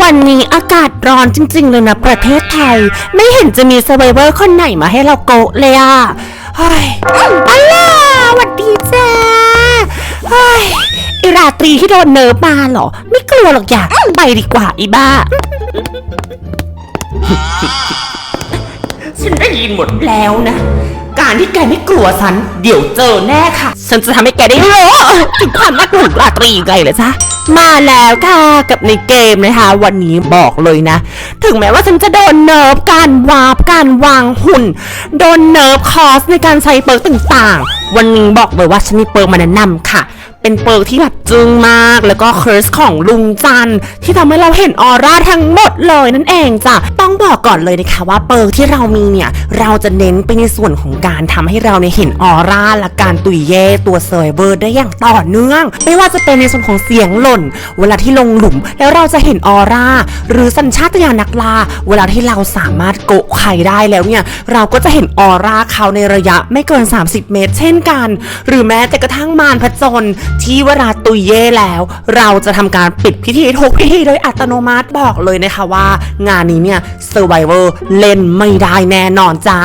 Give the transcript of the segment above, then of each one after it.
วันนี้อากาศร้อนจริง ๆ เลยนะประเทศไทย ไม่เห็นจะมีเซเวเวอร์คนไหนมาให้เราโกะเลยอะเฮ้ยอัลล่าหวัดดีจ้าเฮ้ยไอราตรีที่โดนเนิร์ฟมาเหรอ ไม่กลัวหรอกอยากไปดีกว่าอีบ้า ฉันได้ยินหมดแล้วนะ การที่แกไม่กลัวฉัน เดี๋ยวเจอแน่ค่ะ ฉันจะทำให้แกได้รู้ถึงความน่ากลัวของราตรีไงเหรอจ๊ะ มาแล้วค่ะกับในเกมนะคะ วันนี้บอกเลยนะ ถึงแม้ว่าฉันจะโดนเนิร์ฟการวาร์ปการวางหุ่น โดนเนิร์ฟคอสในการใช้เปิร์กต่างๆ วันนี้บอกเลยว่าฉันมีเปิร์กมาแนะนำค่ะ เป็นเปิร์กที่แบบจึงมาก แล้วก็เคิร์สของลุงจันที่ทำให้เราเห็นออร่าทั้งหมดเลยนั่นเองจ้ะต้องบอกก่อนเลยนะคะว่าเปิร์กที่เรามีเนี่ยเราจะเน้นไปในส่วนของการทำให้เราเนี่ยเห็นออร่าและการตุยเย่ตัวเซอร์เวอร์ได้อย่างต่อเนื่อง ไม่ว่าจะเป็นในส่วนของเสียงหล่น เวลาที่ลงหลุมแล้วเราจะเห็นออร่าหรือสัญชาตญาณนักล่าเวลาที่เราสามารถโกะใครได้แล้วเนี่ยเราก็จะเห็นออร่าเขาในระยะไม่เกิน 30 เมตร เช่นกัน หรือแม้แต่กระทั่งมารพจนที่เวลาตุยเย่แล้ว เราจะทำการปิดพิธีทุกพิธีโดยอัตโนมัติบอกเลยนะคะว่า งานนี้เนี่ย Survivor เล่นไม่ได้แน่นอนจ้า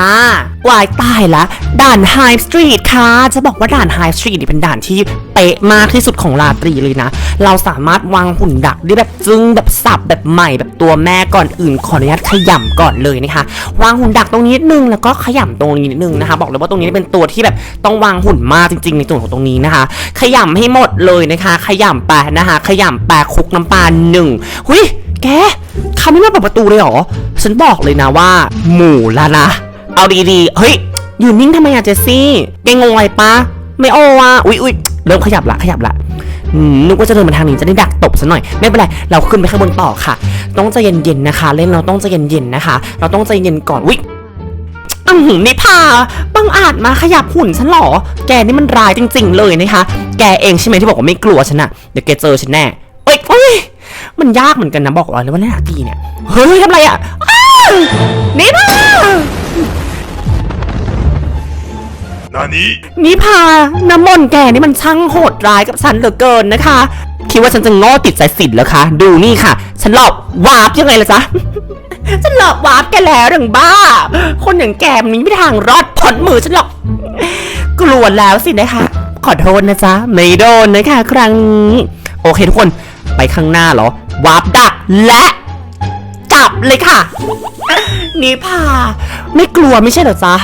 วายตายละด่าน High Street ค่ะ จะบอกว่าด่าน High Street นี่เป็นด่านที่เป๊ะมากที่สุดของราตรีเลยนะ เราสามารถวางหุ่นดักได้แบบจึ้งแบบสับแบบใหม่แบบตัวแม่ก่อนอื่นขออนุญาตขยำก่อนเลยนะคะวางหุ่นดักตรงนี้นิดนึงแล้วก็ขยำตรงนี้นิดนึงนะคะ บอกเลยว่าตรงนี้เป็นตัวที่แบบต้องวางหุ่นมากจริง ๆ ในตัวนของตรงนี้นะคะ ขยำให้หมดเลยนะคะ ขยำไปนะคะขยำปลาคลุกน้ำปลาหนึ่งหุยแกเขาไม่มาเปิดประตูเลยเหรอ ฉันบอกเลยนะว่า หมู่ล้วนะ เอาดีๆ เฮ้ย อยู่นิ่งทำไมอะเจสซี่แกงงอะไรปะ ไม่โออะอุ๊ยอุ๊ยเริ่มขยับละขยับละอืมนึกว่าจะเดินมาทางนี้จะได้ดักตบซะหน่อย ไม่เป็นไร เราขึ้นไปข้างบนต่อค่ะ ต้องใจเย็นๆนะคะ เล่นเราต้องใจเย็นๆนะคะ เราต้องใจเย็นก่อนอุ๊ย อือหือนิพาบังอาจมาขยับหุ่นฉันเหรอ แกนี่มันร้ายจริง ๆ เลยนะคะ แกเองใช่ไหมที่บอกว่าไม่กลัวฉันอะเดี๋ยวแกเจอฉันแน่เอ้ยเอ้ยมันยากเหมือนกันนะบอกเลยว่าเล่นอาตีเนี่ย เฮ้ยทำไรอะอ้าวนิพา何นิพาน้ำมนต์แกนี่มันช่างโหดร้ายกับฉันเหลือเกินนะคะ คิดว่าฉันจะโง่ติดสายสิญจนแล้วคะ ดูนี่ค่ะ ฉันหลอกวาร์ปยังไงล่ะจ๊ะ ฉันหลอกวาร์ปแกแล้วดังบ้า คนอย่างแกมันไม่มีทางรอดพ้นมือฉันหรอก กลัวแล้วสินะคะ ขอโทษนะจ๊ะ ไม่โดนนะคะ ครั้งนี้ โอเคทุกคน ไปข้างหน้าเหรอ วาร์ปดักและจับเลยค่ะ นิพา ไม่กลัวไม่ใช่เหรอจ๊ะ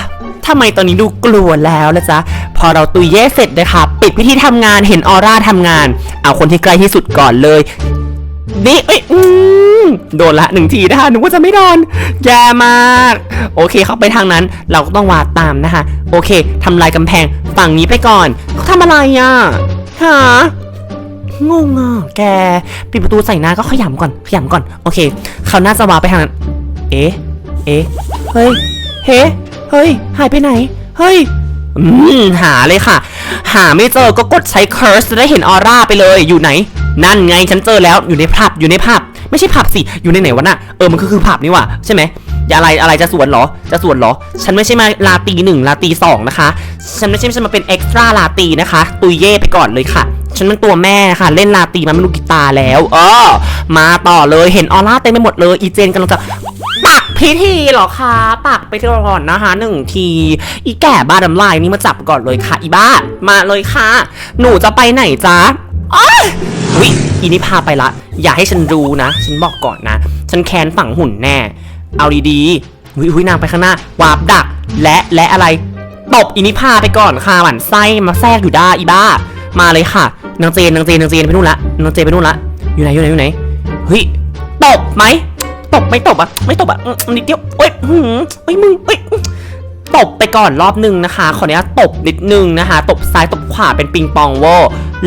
ทำไมตอนนี้ดูกลัวแล้วละจ๊ะ พอเราตุยเย่เสร็จนะคะ ปิดพิธีทำงานเห็นออร่าทำงาน เอาคนที่ใกล้ที่สุดก่อนเลย นี่เอ้ยอืมโดนละหนึ่งทีนะคะหนึกว่าจะไม่โดนแย่มาก โอเคเข้าไปทางนั้น เราก็ต้องวาดตามนะคะ โอเคทำลายกำแพงฝั่งนี้ไปก่อนเขาทำอะไรอะหางงอะแกปิดประตูใส่หน้าก็ขยำก่อนขยำก่อน โอเคเขาน่าจะวาร์ปไปทางนั้น เอ๊ะเอ๊ะเฮ้ยเฮ้เฮ้ย หายไปไหน เฮ้ยอืมหาเลยค่ะ หาไม่เจอก็กดใช้ curse จะได้เห็นออร่าไปเลยอยู่ไหน นั่นไงฉันเจอแล้วอยู่ในผับอยู่ในผับไม่ใช่ผับสิอยู่ในไหนวะน่ะเออมันก็คือผับนี่ว่าใช่ไหมอย่าอะไรอะไรจะสวนเหรอ จะสวนเหรอ ฉันไม่ใช่มาลาตีหนึ่งลาตีสองนะคะ ฉันไม่ใช่ฉันมาเป็นเอ็กซ์ตร้าลาตีนะคะ ตุยเย่ไปก่อนเลยค่ะ ฉันเป็นตัวแม่ค่ะ เล่นลาตีมาไม่รู้กี่ตาแล้วเออมาต่อเลยเห็นออร่าเต็มไปหมดเลย อีเจนกำลังจะปักพิธีเหรอคะปักไปก่อนนะคะหนึ่งทีอีแก่บ้าดำลายนี่มาจับก่อนเลยค่ะ อีบ้ามาเลยค่ะ หนูจะไปไหนจ๊ะอ้อย วิอีนี่พาไปละ อย่าให้ฉันรู้นะ ฉันบอกก่อนนะ ฉันแค้นฝังหุ่นแน่ เอาดีๆวิวินางไปข้างหน้าวาบดัก และและอะไรตบอีนิพาไปก่อนค่ะหมันไส้มาแทรกอยู่ได้อีบ้า มาเลยค่ะนางเจนนางเจนนางเจนไปนู่นละนางเจนไปนู่นละอยู่ไหนอยู่ไหนอยู่ไหนเฮ้ยตบไหมตบไม่ตบอะไม่ตบอะนิดเดียวเอ้ยหืมเอ้ยมึงเอ้ยตบไปก่อนรอบหนึ่งนะคะ ขออนุญาตตบนิดนึงนะคะ ตบซ้ายตบขวาเป็นปิงปองโว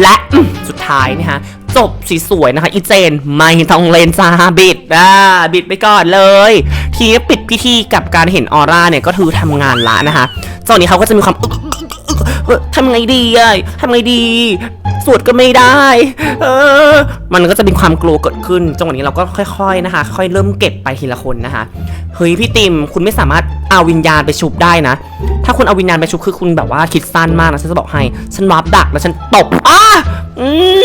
และสุดท้ายนะคะ จบส,สวยๆนะคะ อีเจนไม่ต้องเลนจ้าบิดอ่าบิดไปก่อนเลย ทีนี้ปิดพิธีกับการเห็นออร่าเนี่ยก็คือทำงานละนะคะเจ้านี้เขาก็จะมีความทำไงดีอะทำไงดีสวดก็ไม่ได้ เออ มันก็จะเป็นความกลัวเกิดขึ้น จังหวะนี้เราก็ค่อย ๆนะคะ ค่อยเริ่มเก็บไปทีละคนนะคะ เฮ้ยพี่ติม คุณไม่สามารถเอาวิญญาณไปชุบได้นะ ถ้าคุณเอาวิญญาณไปชุบคือคุณแบบว่าคิดสั้นมากนะฉันจะบอกให้ ฉันวาร์ปดักแล้วฉันตบอ้าอืม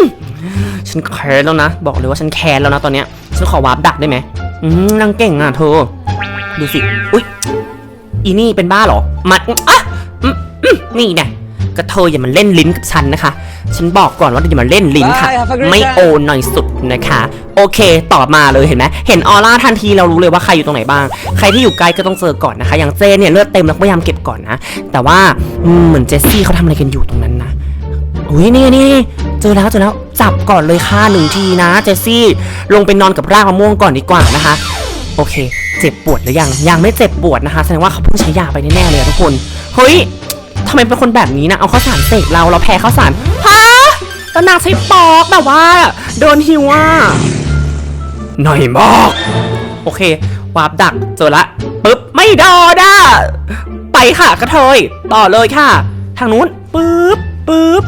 ฉันแค้นแล้วนะ บอกเลยว่าฉันแค้นแล้วนะตอนเนี้ย ฉันขอวาร์ปดักได้ไหมอืมนางเก่งอะเธอ ดูสิ อุ๊ยอีนี่เป็นบ้าเหรอ มันอะอืมอืมนี่ไงก็เธออย่ามาเล่นลิ้นกับฉันนะคะ ฉันบอกก่อนว่าอย่ามาเล่นลิ้นค่ะ Bye, have a great ไม่ time โอหน่อยสุดนะคะ โอเค ต่อมาเลยเห็นไหมเห็นออร่าทันทีเรารู้เลยว่าใครอยู่ตรงไหนบ้าง ใครที่อยู่ไกลก็ต้องเจอก่อนนะคะ อย่างเจนเนี่ยเลือดเต็มแล้วก็พยายามเก็บก่อนนะ แต่ว่าอืมเหมือนเจสซี่เขาทำอะไรกันอยู่ตรงนั้นนะ อุ้ยนี่นี่เจอแล้วเจอแล้วจับก่อนเลยค่ะหนึ่งทีนะเจสซี่ ลงไปนอนกับรากมะม่วงก่อนดีกว่านะคะ โอเค เจ็บปวดหรือยังยังไม่เจ็บปวดนะคะแสดงว่าเขาเพิ่งใช้ยาไปแน่ๆเลยทุกคนเฮ้ยทำไมเป็นคนแบบนี้นะเอาข้าวสารเสกเราเราแพ้ข้าวสารฮะแล้วนางใช้ปอกแบบว่า โดนหิวอะหน่อยมากโอเควาร์ปดักเจอละปึ๊บไม่ดนอะไปค่ะกระเทยต่อเลยค่ะ ทางนู้นปึ๊บปึ๊บ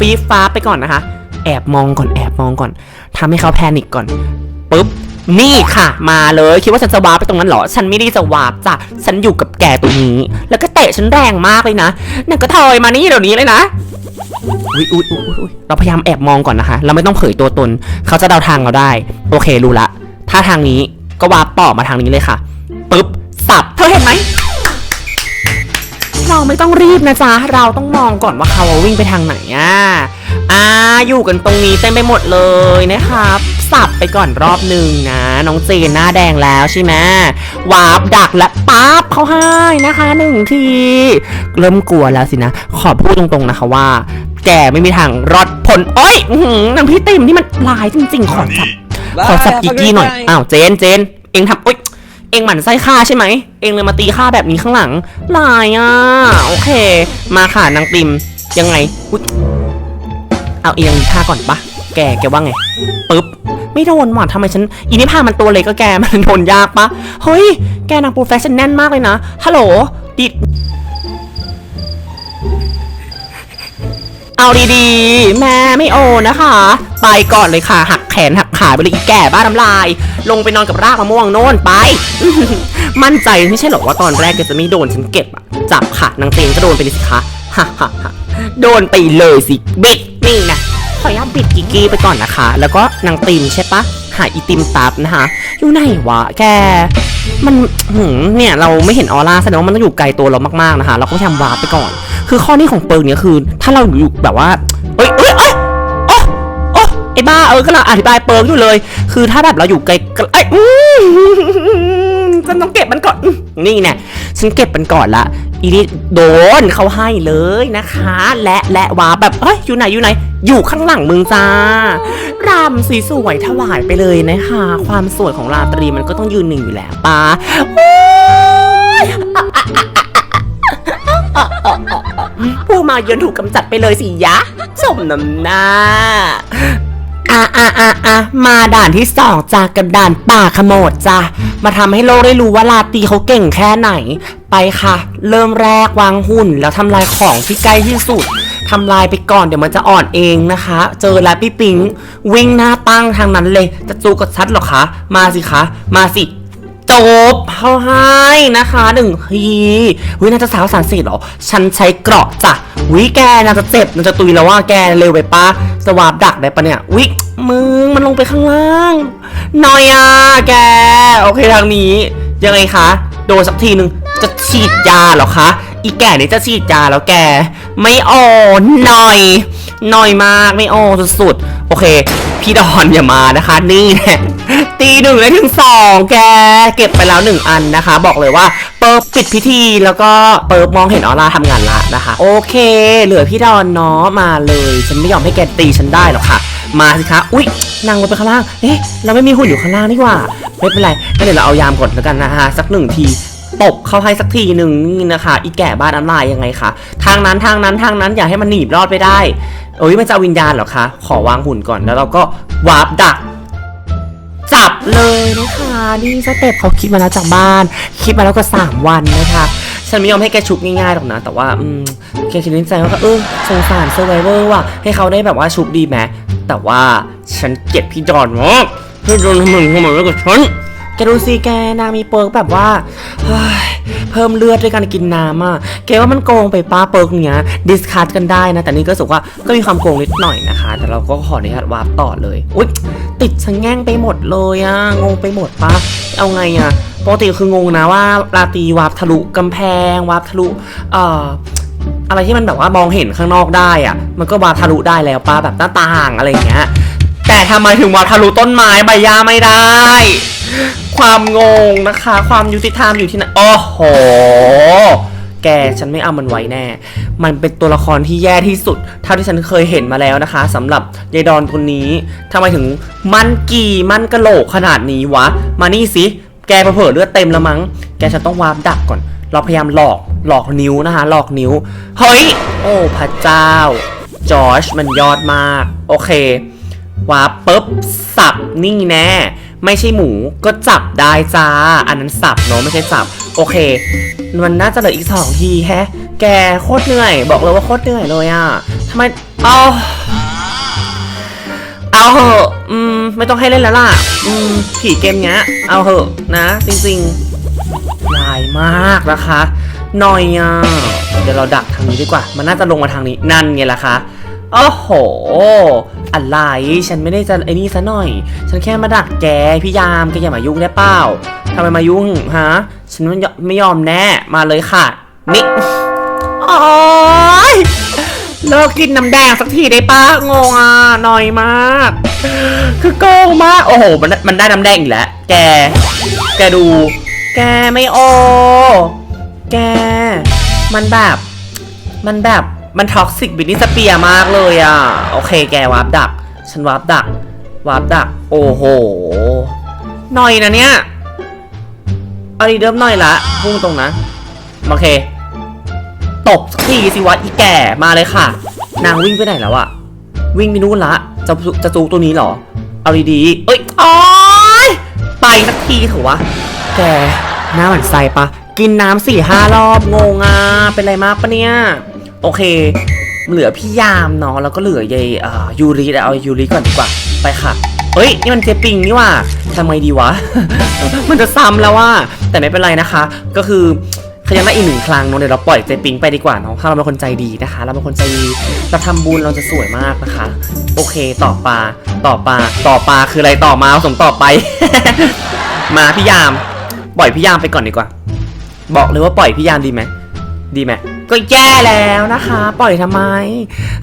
ฟีฟ้าไปก่อนนะคะ แอบมองก่อนแอบมองก่อนทำให้เขาแพนิคก่อนปุ๊บนี่ค่ะ มาเลยคิดว่าฉันจะวาร์ปไปตรงนั้นเหรอ ฉันไม่ได้จะวาร์ปจ้ะฉันอยู่กับแกตรงนี้ แล้วก็เตะฉันแรงมากเลยนะนั่นก็ทอยมานี่เดี๋ยวนี้เลยนะอุ๊ยอุ๊ยอุ๊ยอุ๊ยอุ๊ยเราพยายามแอบมองก่อนนะคะ เราไม่ต้องเผยตัวตน เขาจะเดาทางเราได้ โอเครู้ละ ถ้าทางนี้ก็วาร์ปต่อมาทางนี้เลยค่ะปุ๊บสับเธอเห็นไหม เราไม่ต้องรีบนะจ๊ะ เราต้องมองก่อนว่าเขาวิ่งไปทางไหนอะอ่าอยู่กันตรงนี้เต็มไปหมดเลยนะครับสับไปก่อนรอบหนึ่งนะ น้องเจนหน้าแดงแล้วใช่ไหมวาร์ปดักและปั๊บเขาให้นะคะหนึ่งที เริ่มกลัวแล้วสินะ ขอพูดตรงๆนะคะว่า แกไม่มีทางรอดพ้นโอ้ยอื้อหือนางพี่ติมนี่มันลายจริงๆ ขอจับ何ขอ Bye, สับ have a กิกกี้ great หน่อย time อ้าวเจนเจนเองทำอุ๊ย เองหมั่นไส้ข้าใช่ไหม เองเลยมาตีข้าแบบนี้ข้างหลังลายอะ โอเค มาค่ะนางติม ยังไงอุ๊ยเอาเองท่าก่อนปะแกแกว่าไงปึ๊บ ไม่โดนหว่ะทำไมฉันอีนี่ผ้ามันตัวเล็กก็แกมันโดนยากปะเฮ้ย แกนางโปรเฟชชั่นแน่นมากเลยนะ ฮัลโหลดิ เอาดีๆ แม่ไม่โอนะคะ ไปก่อนเลยค่ะ หักแขนหักขาไปเลยอีแก่บ้าน้ำลาย ลงไปนอนกับรากมะม่วงโน่นไป มั่นใจไม่ใช่หรอกว่าตอนแรกแกจะไม่โดนฉันเก็บอะจับค่ะนางเตนก็โดนไปเลยสิคะฮ่าฮ่าฮ่าโดนไปเลยสิบิดนี่นะขออนุญาตบิดกิกกี้ไปก่อนนะคะ แล้วก็นางติมใช่ปะหาอีติมตับนะคะอยู่ไหนวะแกมันหืมเนี่ยเราไม่เห็นออร่าแสดงว่ามันต้องอยู่ไกลตัวเรามากๆนะคะ เราก็พยายามวาร์ปไปก่อน คือข้อนี้ของเปิร์กเนี่ยคือ ถ้าเราอยู่แบบว่าเอ้ยเอ้ยเอ้ยโอ้โอ้ไอ้บ้าเออกำลังอธิบายเปิร์กอยู่เลย คือถ้าแบบเราอยู่ไกลไอ้ยอื้อฉันต้องเก็บมันก่อนอื้อนี่แน่ฉันเก็บมันก่อนละอีนี่โดนเขาให้เลยนะคะ และและวาแบบเอ้ยอยู่ไหนอยู่ไหน อยู่ข้างหลังมึงจ้ารำสีสวยๆถวายไปเลยนะคะ ความสวยของราตรีมันก็ต้องยืนหนึ่งอยู่แล้วปะโอ๊ย พวกมาเยือนถูกกำจัดไปเลยสิยะ สมน้ำหน้า อะอะอะอะมาด่านที่สองจากับด่านป่าขโมดจ้ะมาทำให้โลกได้รู้ว่าลาตีเขาเก่งแค่ไหน ไปค่ะ เริ่มแรกวางหุ่น แล้วทำลายของที่ใกล้ที่สุดทำลายไปก่อนเดี๋ยวมันจะอ่อนเองนะคะ เจอแล้วพี่ปิงวิ่งหน้าตั้งทางนั้นเลย จะจูกับชัดหรอคะ มาสิคะ มาสิ จบเขาให้นะคะหนึ่งทีวิน่าจะสาวสารเสร็จหรอ ฉันใช้เกราะจ้ะวิแกน่าจะเจ็บน่าจะตุยแล้วว่าแกเร็วไปปะสวาบดักได้ปะเนี่ยวิมึงมันลงไปข้างล่างหน่อยอะแก โอเคทางนี้ยังไงคะโดนสักทีหนึ่งจะฉีดยาเหรอคะ อีแก่นี่จะฉีดยาแล้วแก ไม่โอนหน่อย หน่อยมากไม่โอสุดๆ โอเค พี่ดอนอย่ามานะคะ นี่แหละตีหนึ่งเลยถึงสองแกเก็บไปแล้วหนึ่งอันนะคะ บอกเลยว่าเปิบปิดพิธีแล้วก็เปิบมองเห็นออร่าทำงานละนะคะ โอเค เหลือพี่ดอนเนาะมาเลย ฉันไม่ยอมให้แกตีฉันได้หรอกค่ะ มาสิคะอุ๊ยนั่งลงไปข้างล่างเอ๊ะเราไม่มีหุ่นอยู่ข้างล่างนี่ว่าไม่เป็นไรงั้นเดี๋ยวเราเอายามก่อนแล้วกันนะคะสักหนึ่งทีตบเข้าให้สักทีหนึ่งนี่นะคะ อีแก่บ้านน้ำลายยังไงคะทางนั้นทางนั้นทางนั้นอย่าให้มันหนีบรอดไปได้ โอ้ยมันจะวิญญาณเหรอคะ ขอวางหุ่นก่อนแล้วเราก็วาร์ปดักจับเลยนะคะนี่สเต็ปเขาคิดมาแล้วจากบ้าน คิดมาแล้วก็ 3 วันนะคะฉันไม่ยอมให้แกชุบง่ายๆหรอกนะ แต่ว่าอืมแกคิดในใจว่าเออสงสารเซอร์ไวเวอร์ว่ะให้เขาได้แบบว่าชุบดีไหมแต่ว่าฉันเกลียดพี่ดอนมากพี่ดอนทำไมทำไมไม่กับฉัน กดูสิแกนางมีเปิร์กแบบว่าเพิ่มเลือดด้วยการกินน้ำอะแกว่ามันโกงไปป้าเปิร์กเนี้ยดิสคัทกันได้นะ แต่นี่ก็สึกว่าก็มีความโกงนิดหน่อยนะคะ แต่เราก็ขออนุญาตวาร์ปต่อเลยอุ๊ยติดชะแง่งไปหมดเลยอะงงไปหมดปะเอาไงอะปกติคืองงนะว่าราตีวาร์ปทะลุกำแพงวาร์ปทะลุเอ่ออะไรที่มันแบบว่ามองเห็นข้างนอกได้อะมันก็วาทะลุได้แล้วป้าแบบหน้าต่างอะไรอย่างเงี้ย แต่ทำไมถึงวาทะลุต้นไม้ใบหญ้าไม่ได้ ความงงนะคะ ความยุติธรรมอยู่ที่ไหนโอ้โห แกฉันไม่เอามันไว้แน่ มันเป็นตัวละครที่แย่ที่สุด เท่าที่ฉันเคยเห็นมาแล้วนะคะสำหรับยายดอนคนนี้ทำไมถึงมันกี่มันกระโหลกขนาดนี้วะ มานี่สิ แกเผลอเลือดเต็มแล้วมั้ง แกฉันต้องวาร์ปดักก่อน เราพยายามหลอก หลอกนิ้วนะคะ หลอกนิ้ว เฮ้ย โอ้พระเจ้า จอร์จมันยอดมาก โอเควาร์ปปุ๊บ สับนี่แน่ ไม่ใช่หมูก็จับได้จ้า อันนั้นสับเนาะไม่ใช่จับ โอเค มันน่าจะเหลืออีกสองทีแฮะ แกโคตรเหนื่อย บอกเลยว่าโคตรเหนื่อยเลยอะทำไมเอาเอาเหอะอืมไม่ต้องให้เล่นแล้วล่ะ อืมผีเกมเนี้ย เอาเหอะนะ จริงๆลายมากนะคะหน่อยอะเดี๋ยวเราดักทางนี้ดีกว่า มันน่าจะลงมาทางนี้นั่นไงล่ะคะ โอ้โห อะไร ฉันไม่ได้จะไอ้นี่ซะหน่อย ฉันแค่มาดักแกพี่ยามแกอย่ามายุ่งได้เปล่าทำไมมายุ่งฮะ ฉันไม่ยอมไม่ยอมแน่ มาเลยค่ะ นี่โอ๊ยเลิกกินน้ำแดงสักทีได้ปะงงอะหน่อยมาก คือโกงมาก โอ้โห มันมันได้น้ำแดงอีกแล้ว แก แกดู แกไม่โอ แก มันแบบ มันแบบ มันท็อกซิกบินิสเปียมากเลยอะ โอเคแกวาร์ปดัก ฉันวาร์ปดัก วาร์ปดัก โอ้โหหน่อยนะเนี่ยเอาดีเดิมหน่อยละพุ่งตรงนะ โอเค ตบสักทีสิวะอีแก่มาเลยค่ะ นางวิ่งไปไหนแล้วอะวิ่งไปนู่นละ จะจะจูตัวนี้เหรอ เอาดีๆเอ้ยโอ้ยไปสักทีเถอะวะ แกหน้าหมันไส้ปะ กินน้ำสี่ห้ารอบงงอะเป็นไรมากปะเนี่ย โอเค เหลือพี่ยามเนาะแล้วก็เหลือยายอ่ายูริเอายูริก่อนดีกว่าไปค่ะเฮ้ยนี่มันเจปิงนี่ว่าทำไงดีวะ มันจะซ้ำแล้วว่า แต่ไม่เป็นไรนะคะ ก็คือขยังได้อีกหนึ่งครั้งเนาะเดี๋ยวเราปล่อยเจปิงไปดีกว่าเนาะถ้าเราเป็นคนใจดีนะคะ เราเป็นคนใจดีเราทำบุญเราจะสวยมากนะคะ โอเคต่อปลาต่อปลาต่อปลาคืออะไรต่อมาสมต่อไป มาพี่ยาม ปล่อยพี่ยามไปก่อนดีกว่า บอกเลยว่าปล่อยพี่ยามดีไหมดีไหม ก็แย่แล้วนะคะ ปล่อยทำไม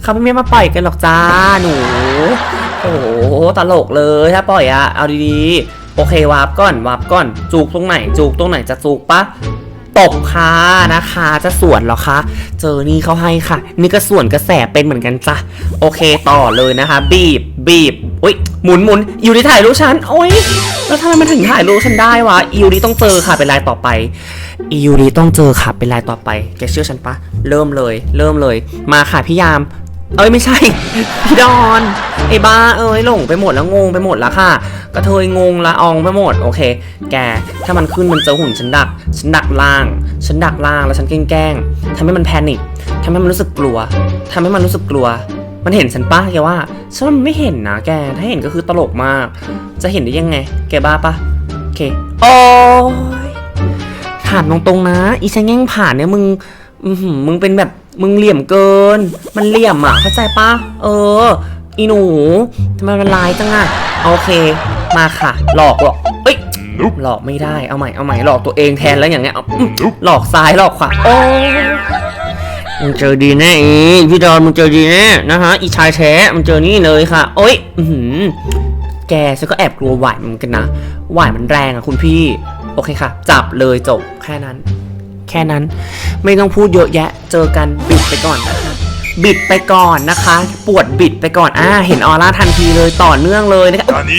เขาไม่มาปล่อยกันหรอกจ้าหนูโอ้โหตลกเลยถ้าปล่อยอะเอาดีๆโอเควาร์ปก่อนวาร์ปก่อน จูกตรงไหน จูกตรงไหนจะจูกปะ ตบค่ะนะคะ จะสวนหรอคะ เจอนี่เขาให้ค่ะ นี่ก็ส่วนกระแสเป็นเหมือนกันจ้ะโอเคต่อเลยนะคะ บีบบีบอุ้ยหมุนหมุนอยู่ที่ถ่ายรูปฉันโอ้ยแล้วทำไมมันถึงถ่ายรูปฉันได้วะอิวนี้ต้องเจอค่ะเป็นลายต่อไปอิวนี้ต้องเจอค่ะเป็นลายต่อไปแกเชื่อฉันปะเริ่มเลย เริ่มเลย มาค่ะพี่ยาม เอ้ยไม่ใช่ พี่ดอนไอ้บ้าเอ้ยหลงไปหมดแล้วงงไปหมดแล้วค่ะ กระเทยงงละอองไปหมดโอเค แกถ้ามันขึ้นมันเจอหุ่นฉันดักฉันดักล่างฉันดักล่างแล้วฉันแกล้งทำให้มันแพนิคทำให้มันรู้สึกกลัวทำให้มันรู้สึกกลัว มันเห็นฉันปะแกว่าฉันมันไม่เห็นนะแกถ้าเห็นก็คือตลกมาก จะเห็นได้ยังไง แกบ้าปะโอเคโอ้ยถามตรงๆนะ อีฉันแง่งผ่านเนี่ยมึงมึงเป็นแบบ มึงเหลี่ยมเกิน มันเหลี่ยมอะ เข้าใจปะเออ อีหนูทำไมมันลายจังอะโอเค มาค่ะ หลอกหลอกเอ้ยหลอกไม่ได้เอาใหม่เอาใหม่หลอกตัวเองแทนแล้วอย่างเงี้ยหลอกซ้ายหลอกขวาโอ้มึงเจอดีแน่อีพี่ดอนมึงเจอดีแน่นะฮะอีชายแท้มึงเจอนี่เลยค่ะ โอ้ยอือหือแกฉันก็แอบกลัวหวายเหมือนกันนะหวายมันแรงอะคุณพี่ โอเคค่ะ จับเลยจบแค่นั้น แค่นั้น ไม่ต้องพูดเยอะแยะ เจอกันบิดไปก่อนนะคะบิดไปก่อนนะคะ ปวดบิดไปก่อนอ่าเห็นออร่าทันทีเลยต่อเนื่องเลยนะคะ何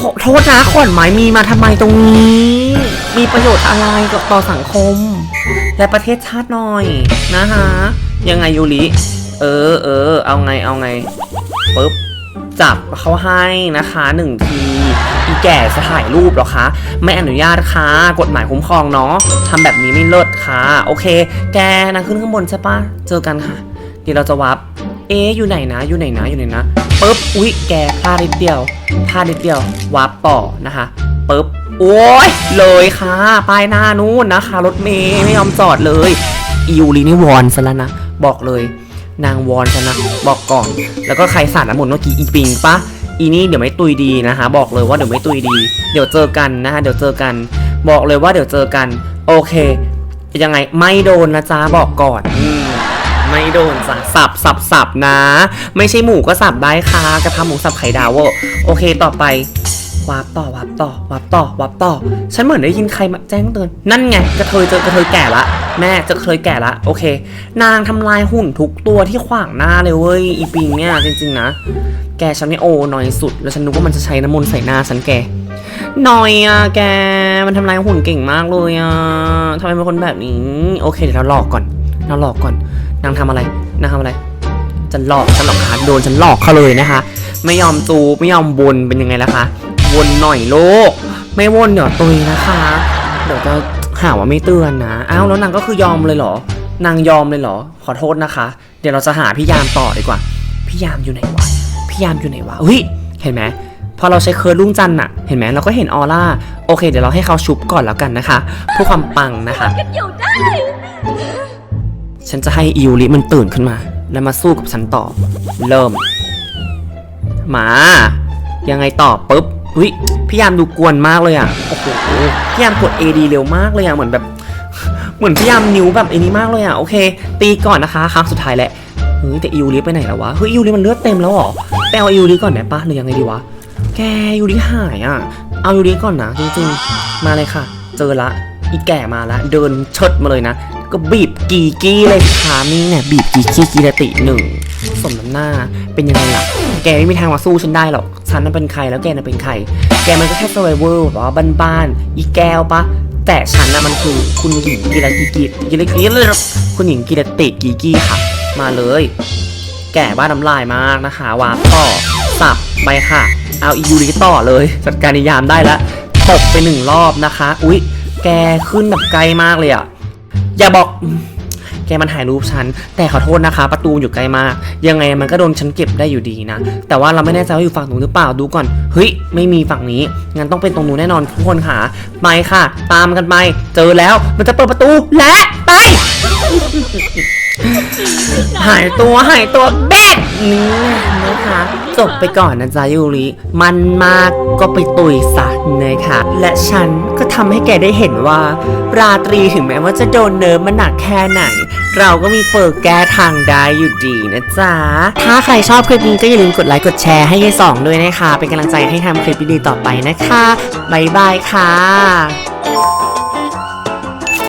ขอโทษนะขอนไม้มีมาทำไมตรงนี้ มีประโยชน์อะไรกับต่อสังคม และประเทศชาติหน่อยนะฮะยังไงยูริเออเออเอาไงเอาไงปุ๊บ จับเขาให้นะคะหนึ่งทีอีแก่จะถ่ายรูปหรอคะ ไม่อนุญาตค่ะกฎหมายคุ้มครองเนาะทำแบบนี้ไม่เลิศค่ะ โอเค แกนางขึ้นข้างบนใช่ปะเจอกันค่ะ เดี๋ยวเราจะวับเอ๊อยู่ไหนนะอยู่ไหนนะอยู่ไหนนะปุ๊บอุ๊ยแกพลาดนิดเดียวพลาดนิดเดียววับต่อนะคะปุ๊บโอ้ยเลยค่ะป้ายหน้านู้นนะคะ รถเมย์ไม่ยอมจอดเลย อียูรีนี่วอนซะแล้วนะ บอกเลย นางวอนซะนะบอกก่อน แล้วก็ใครสาดน้ำมนต์เมื่อกี้อีปิงปะอีนี่เดี๋ยวไม่ตุยดีนะคะบอกเลยว่าเดี๋ยวไม่ตุยดี เดี๋ยวเจอกันนะคะเดี๋ยวเจอกัน บอกเลยว่าเดี๋ยวเจอกัน โอเค ยังไงไม่โดนนะจ๊ะบอกก่อนอืมไม่โดนจ้ะสับสับสับนะ ไม่ใช่หมูก็สับได้ค่ะกระเพราหมูสับไข่ดาวโอเคต่อไป วาบต่อวาบต่อวาบต่อวาบต่อ ฉันเหมือนได้ยินใครมาแจ้งเตือน นั่นไงกระเทยเจอกระเทยแก่ละ แม่เจอกระเทยแก่ละ โอเค นางทำลายหุ่นทุกตัวที่ขวางหน้าเลยเว้ย อีปิงเนี่ยจริงๆนะ แกฉันไม่โอหน่อยสุด แล้วฉันนึกว่ามันจะใช้น้ำมนต์ใส่หน้าฉันแกหน่อยอะแก มันทำลายหุ่นเก่งมากเลยอะทำไมเป็นคนแบบนี้ โอเคเดี๋ยวเราหลอกก่อน เราหลอกก่อน นางทำอะไร นางทำอะไรจะหลอกฉันหลอกคะโดนฉันหลอกเขาเลยนะคะ ไม่ยอมจูไม่ยอมวนเป็นยังไงล่ะคะ วนหน่อยโลกไม่วนเดี๋ยวตุยนะคะ เดี๋ยวจะหาว่าไม่เตือนนะอ้าวแล้วนางก็คือยอมเลยเหรอ นางยอมเลยเหรอ ขอโทษนะคะ เดี๋ยวเราจะหาพี่ยามต่อดีกว่า พี่ยามอยู่ไหนวะ พี่ยามอยู่ไหนวะเฮ้ย เห็นไหมพอเราใช้เคิร์ลุ่งจันน่ะ เห็นไหมเราก็เห็นออร่า โอเค เดี๋ยวเราให้เขาชุบก่อนแล้วกันนะคะ เพื่อความปังนะคะ ฉันจะให้อิวลิมันตื่นขึ้นมา แล้วมาสู้กับฉันต่อ เริ่ม มา ยังไงต่อปุ๊บ อุ้ยพี่ยามดูกวนมากเลยอะโอ้โหพี่ยามกด AD เร็วมากเลยอะเหมือนแบบ เหมือนพี่ยามนิ้วแบบไอ้นี้มากเลยอะโอเค ตีก่อนนะคะครั้งสุดท้ายแหละเฮ้ยแต่อิวลิไปไหนแล้ววะเฮ้ยอิวลิมันเลือดเต็มแล้วเหรอไปเอาอิวลิก่อนได้ปะหรือยังไงดีวะแกอิวลิหายอะเอาอิวลิก่อนนะจริงๆมาเลยค่ะ เจอละอีแก่มาละเดินเชิดมาเลยนะก็บีบกีกี้เลยค่ะนี่ไงบีบกีกี้กีรติหนึ่งสมน้ำหน้าเป็นยังไงล่ะ แกไม่มีทางมาสู้ฉันได้หรอก ฉันน่ะเป็นใครแล้วแกน่ะเป็นใคร แกมันก็แค่ s u r v i v o r แบบว่าบ้านๆ อีแก้วปะ แต่ฉันน่ะมันคือคุณหญิงกีรติกีกีรติเลยคุณหญิงกีรติกีกี้ค่ะ มาเลย แก่บ้านน้ำลายมากนะคะวาต่อสับไปค่ะ เอาอียูริต่อเลย จัดการนิยามได้แล้วตกไปหนึ่งรอบนะคะ อุ๊ย แกขึ้นแบบไกลมากเลยอะอย่าบอก กมันถ่ายรูปฉัน แต่ขอโทษนะคะ ประตูอยู่ไกลมาก ยังไงมันก็โดนฉันเก็บได้อยู่ดีนะ แต่ว่าเราไม่แน่ใจว่าอยู่ฝั่งนู้นหรือเปล่า ดูก่อน เฮ้ย ไม่มีฝั่งนี้ งั้นต้องเป็นตรงนู้นแน่นอนทุกคนค่ะ ไปค่ะ ตามกันไป เจอแล้ว มันจะเปิดประตูและไป หายตัวหายตัวเบ็ดนี่นะคะจบไปก่อนนะจ๊ะยูริมันมากก็ไปตุยซะนะคะและฉันก็ทำให้แกได้เห็นว่า ราตรีถึงแม้ว่าจะโดนเนิร์ฟมันหนักแค่ไหน เราก็มีเปิดแก้ทางได้อยู่ดีนะจ๊ะ ถ้าใครชอบคลิปนี้ก็อย่าลืมกดไลค์กดแชร์ให้ยายสองด้วยนะคะ เป็นกำลังใจให้ทำคลิปดีๆต่อไปนะคะบ๊ายบายค่ะ